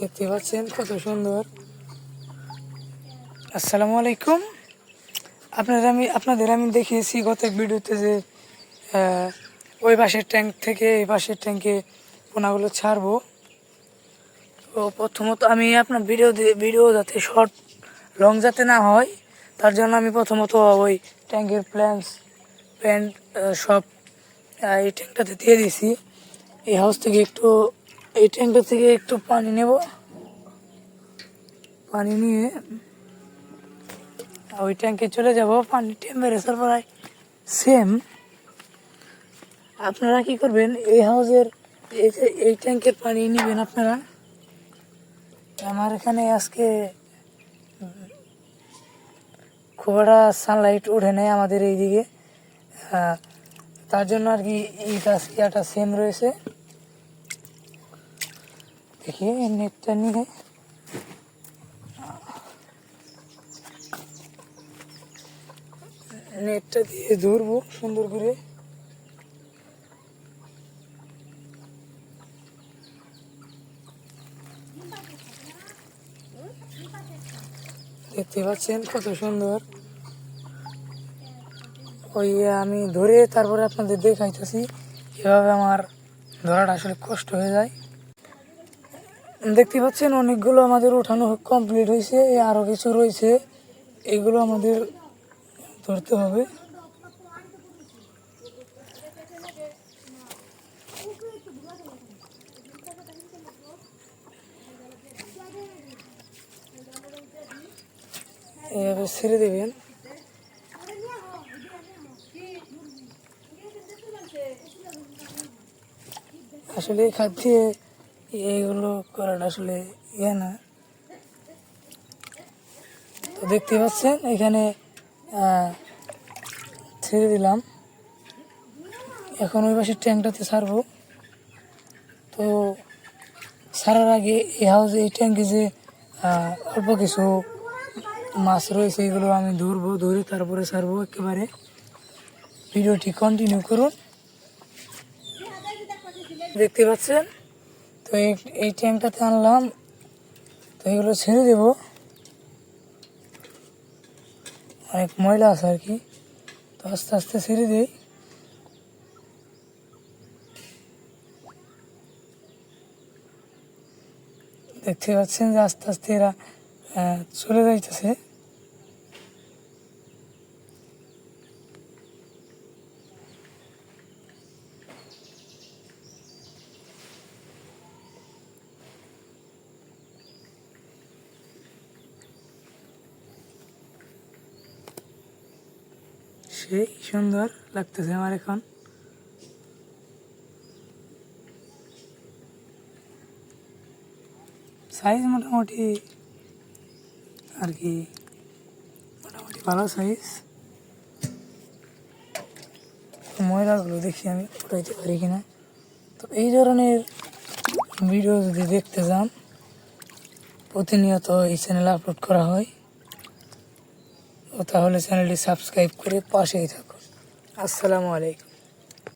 দেখতে পাচ্ছেন কত সুন্দর। আসসালামু আলাইকুম। আপনাদের আমি আপনাদের আমি দেখিয়েছি গত এক ভিডিওতে যে ওই পাশের ট্যাঙ্ক থেকে এই পাশের ট্যাঙ্কে পোনাগুলো ছাড়বো। তো প্রথমত আমি আপনার ভিডিও ভিডিও যাতে শর্ট, লং যাতে না হয়, তার জন্য আমি প্রথমত ওই ট্যাঙ্কের প্ল্যান্স প্যান্ট সব এই ট্যাঙ্কটাতে দিয়ে দিছি এই হাউস থেকে একটু এই ট্যাঙ্কটা থেকে একটু পানি নেব। পানি নিয়ে ওই ট্যাঙ্কে চলে যাব। পানি টেম্পারেচার প্রায় সেম আপনারা কি করবেন? এই হাউজের এই এই ট্যাঙ্কের পানি নেবেন আপনারা। আমার এখানে আজকে খুব একটা সানলাইট ওঠে নেয় আমাদের এইদিকে। তার জন্য আর কি এইটা ইয়াটা সেম রয়েছে। দেখি, নেটটা নিয়ে। নেটটা দিয়ে ধরবো সুন্দর করে। দেখতে পাচ্ছেন কত সুন্দর। ওই আমি ধরে তারপরে আপনাদের দেখাইতেছি, এভাবে আমার ধরাটা আসলে কষ্ট হয়ে যায়। দেখতে পাচ্ছেন, অনেকগুলো আমাদের উঠানো কমপ্লিট হয়েছে আরও কিছু রয়েছে এগুলো আমাদের ধরতে হবে। এভাবে ছেড়ে দেবেন। আসলে খাদ্যে এইগুলো করাটা আসলে ইয়ে না। তো দেখতে পাচ্ছেন, এখানে ছেড়ে দিলাম। এখন ওই পাশের ট্যাঙ্কটাতে ছাড়বো তো ছাড়ার আগে এই হাউসে এই ট্যাঙ্কে যে অল্প কিছু মাছ রয়েছে, এগুলো আমি ধরবো, ধরে তারপরে ছাড়বো একেবারে। ভিডিওটি কন্টিনিউ করুন। দেখতে পাচ্ছেন? তো এই এই ট্যাঙ্কটাতে আনলাম, তো এগুলো ছেড়ে দেব। অনেক ময়লা আছে আর কি, তো আস্তে আস্তে ছেড়ে দিই। দেখতে পাচ্ছেন যে আস্তে আস্তে এরা চলে যাইতেছে। সেই সুন্দর লাগতেছে আমার এখন। সাইজ মোটামুটি আর কি, মোটামুটি ভালো সাইজ ময়লাগুলো দেখি আমি উঠাইতে পারি কিনা। তো এই ধরনের ভিডিও যদি দেখতে যান, প্রতিনিয়ত এই চ্যানেলে আপলোড করা হয়। তাহলে চ্যানেলটি সাবস্ক্রাইব করে পাশেই থাকুন। আসসালামু আলাইকুম।